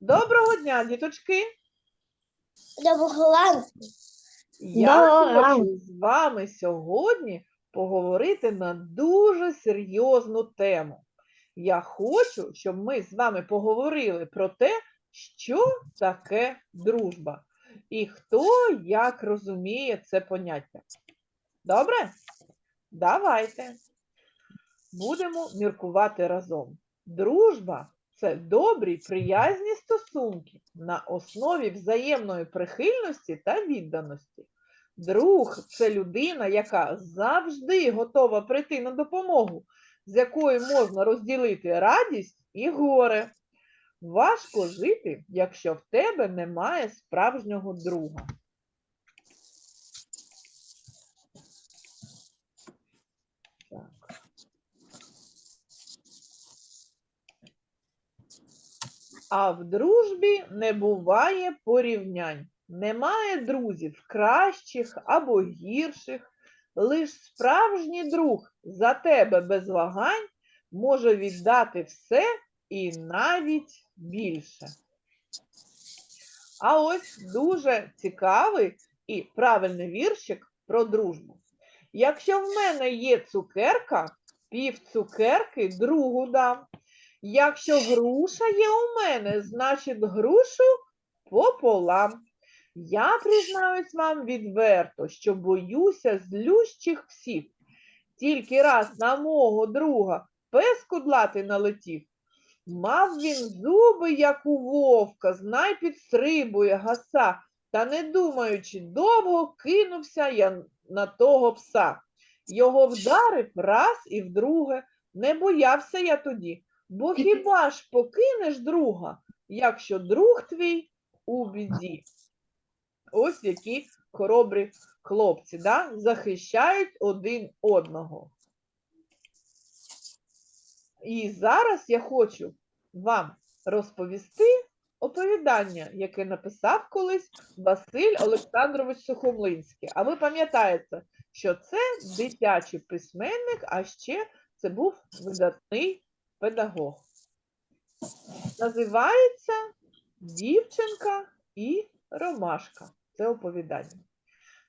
Доброго дня, діточки! Доброго ранку. Я Доброго хочу з вами сьогодні поговорити на дуже серйозну тему. Я хочу, щоб ми з вами поговорили про те, що таке дружба і хто як розуміє це поняття. Добре? Давайте будемо міркувати разом. Дружба це добрі, приязні стосунки на основі взаємної прихильності та відданості. Друг це людина, яка завжди готова прийти на допомогу, з якою можна розділити радість і горе. Важко жити, якщо в тебе немає справжнього друга. А в дружбі не буває порівнянь. Немає друзів кращих або гірших. Лиш справжній друг за тебе без вагань може віддати все і навіть більше. А ось дуже цікавий і правильний віршик про дружбу. Якщо в мене є цукерка, пів цукерки другу дам. Якщо груша є у мене, значить грушу пополам. Я признаюсь вам відверто, що боюся злющих всіх. Тільки раз на мого друга пес кудлатий налетів. Мав він зуби, як у вовка, знай підстрибує гаса, та не думаючи довго, кинувся я на того пса. Його вдарив раз і вдруге. Не боявся я тоді, бо хіба ж покинеш друга, якщо друг твій у біді? Ось які хоробрі хлопці, да? захищають один одного. І зараз я хочу вам розповісти оповідання, яке написав колись Василь Олександрович Сухомлинський. А ви пам'ятаєте, що це дитячий письменник, а ще це був видатний педагог. Називається Дівчинка і Ромашка. Це оповідання.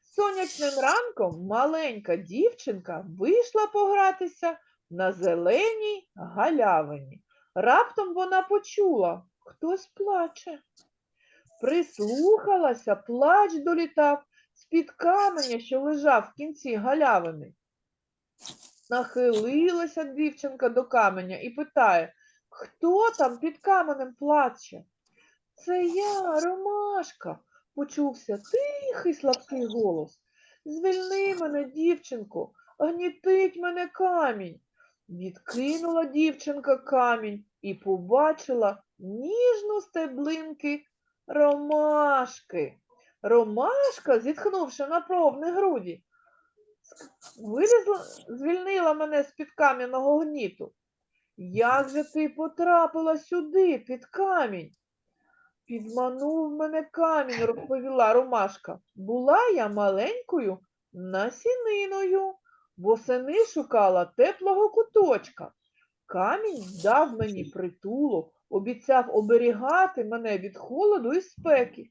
Сонячним ранком маленька дівчинка вийшла погратися на зеленій галявині. Раптом вона почула, хтось плаче. Прислухалася, плач долітав з-під каменя, що лежав в кінці галявини. Нахилилася дівчинка до каменя і питає, хто там під каменем плаче? Це я, Ромашка, почувся тихий слабкий голос. Звільни мене, дівчинко, гнітить мене камінь. Відкинула дівчинка камінь і побачила ніжну стеблинки ромашки. Ромашка, зітхнувши на повні груді, вилізла, звільнила мене з-під кам'яного гніту. Як же ти потрапила сюди, під камінь? Підманув мене камінь, розповіла Ромашка. Була я маленькою насіниною, восени шукала теплого куточка. Камінь дав мені притулок, обіцяв оберігати мене від холоду і спеки.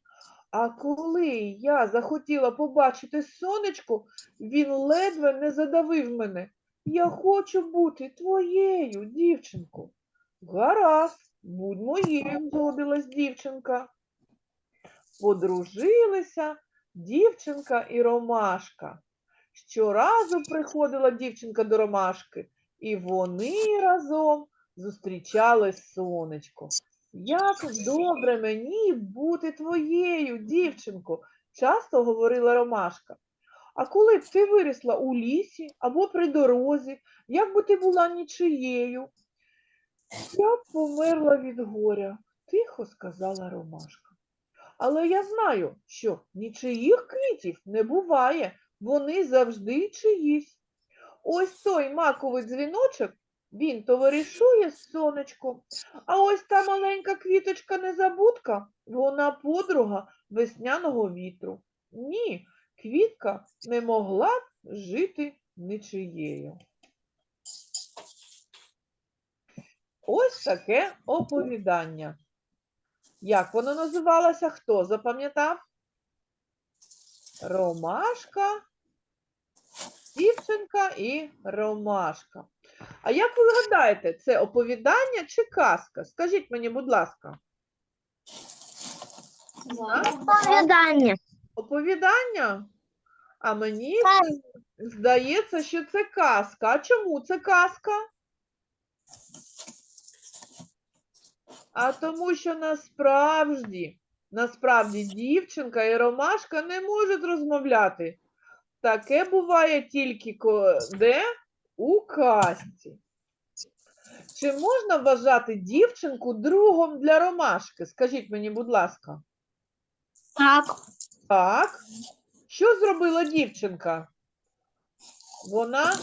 А коли я захотіла побачити сонечко, він ледве не задавив мене. Я хочу бути твоєю, дівчинко. Гаразд, будь моєю, згодилась дівчинка. Подружилися дівчинка і Ромашка. Щоразу приходила дівчинка до Ромашки, і вони разом зустрічали сонечко. Як добре мені бути твоєю, дівчинко, часто говорила Ромашка. А коли б ти вирісла у лісі або при дорозі, як би ти була нічиєю? Я б померла від горя, тихо сказала Ромашка. Але я знаю, що нічиїх квітів не буває, вони завжди чиїсь. Ось той маковий дзвіночок, він товаришує з сонечком, а ось та маленька квіточка незабудка, вона подруга весняного вітру. Ні, квітка не могла жити нічиєю. ось таке оповідання. Як воно називалося? Хто запам'ятав? Ромашка, дівчинка і ромашка. А як ви гадаєте, це оповідання чи казка? Скажіть мені, будь ласка. Оповідання. Оповідання? А мені здається, що це казка. А чому це казка? А тому що насправді, насправді дівчинка і ромашка не можуть розмовляти. Таке буває тільки де? У казці. Чи можна вважати дівчинку другом для ромашки? Скажіть мені, будь ласка. Так. Так. Що зробила дівчинка? Вона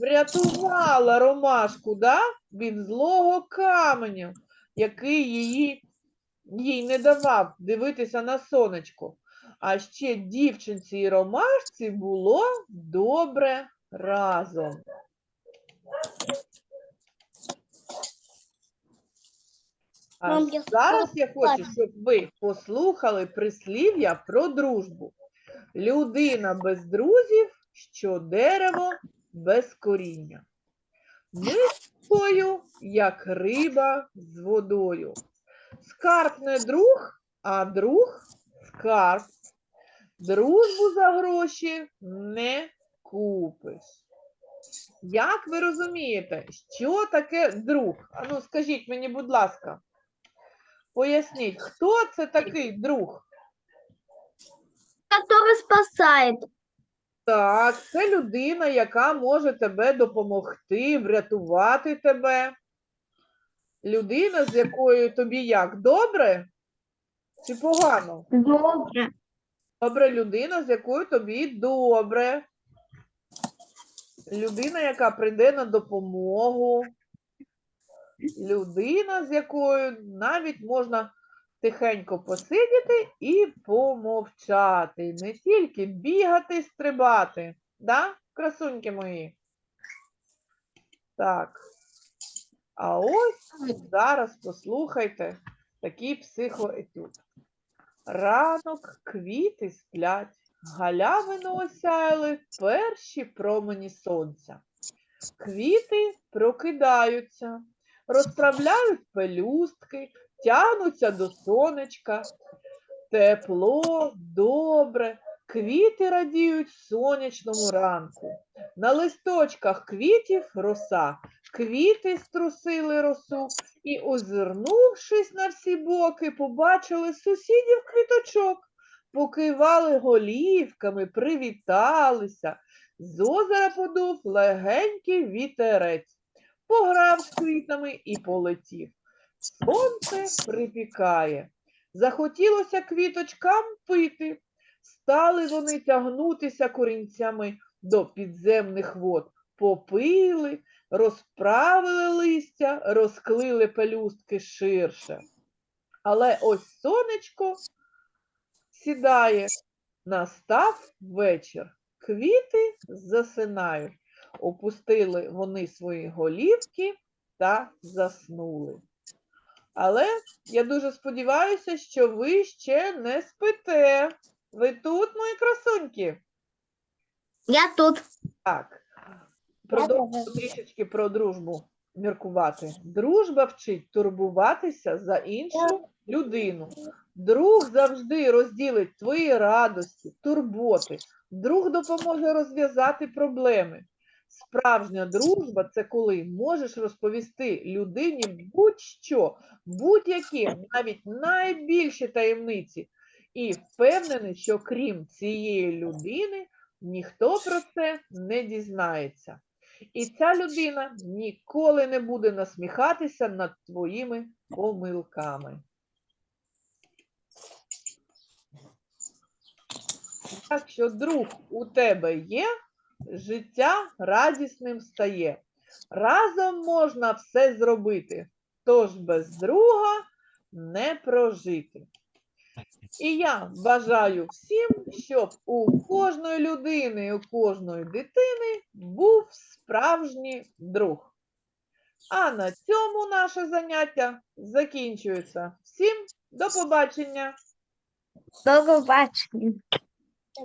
врятувала ромашку да? від злого каменю, який її, їй не давав дивитися на сонечко. А ще дівчинці і ромашці було добре разом. А Мам, я зараз я хочу, щоб ви послухали прислів'я про дружбу. Людина без друзів, що дерево без коріння. Ми з тобою, як риба з водою. Скарб не друг, а друг скарб. Дружбу за гроші не купиш. Як ви розумієте, що таке друг? Ану, скажіть мені, будь ласка. Поясніть, хто це такий друг? Который спасает. Так, це людина, яка може тебе допомогти, врятувати тебе. Людина, з якою тобі як? Добре чи погано? Добре. Добре, людина, з якою тобі добре. Людина, яка прийде на допомогу. Людина, з якою навіть можна тихенько посидіти і помовчати. Не тільки бігати, стрибати. Да, красуньки мої? Так. А ось зараз послухайте такий психоетюд. Ранок квіти сплять, галявину осяяли перші промені сонця. Квіти прокидаються, розправляють пелюстки, тягнуться до сонечка. Тепло, добре, квіти радіють сонячному ранку. На листочках квітів роса, квіти струсили росу і, озирнувшись на всі боки, побачили сусідів квіточок, покивали голівками, привіталися. З озера подув легенький вітерець, пограв з квітами і полетів. Сонце припікає. Захотілося квіточкам пити. Стали вони тягнутися корінцями до підземних вод. Попили, розправили листя, розклили пелюстки ширше. Але ось сонечко сідає, настав вечір. Квіти засинають. Опустили вони свої голівки та заснули. Але я дуже сподіваюся, що ви ще не спите. Ви тут, мої красуньки? Я тут. Так. Продовжуємо трішечки про дружбу міркувати. Дружба вчить турбуватися за іншу людину. Друг завжди розділить твої радості, турботи. Друг допоможе розв'язати проблеми. Справжня дружба це коли можеш розповісти людині будь-що, будь-які, навіть найбільші таємниці, і впевнений, що крім цієї людини ніхто про це не дізнається. І ця людина ніколи не буде насміхатися над твоїми помилками. Якщо друг у тебе є, життя радісним стає. Разом можна все зробити, тож без друга не прожити. І я бажаю всім, щоб у кожної людини, і у кожної дитини був справжній друг. А на цьому наше заняття закінчується. Всім до побачення! До побачення.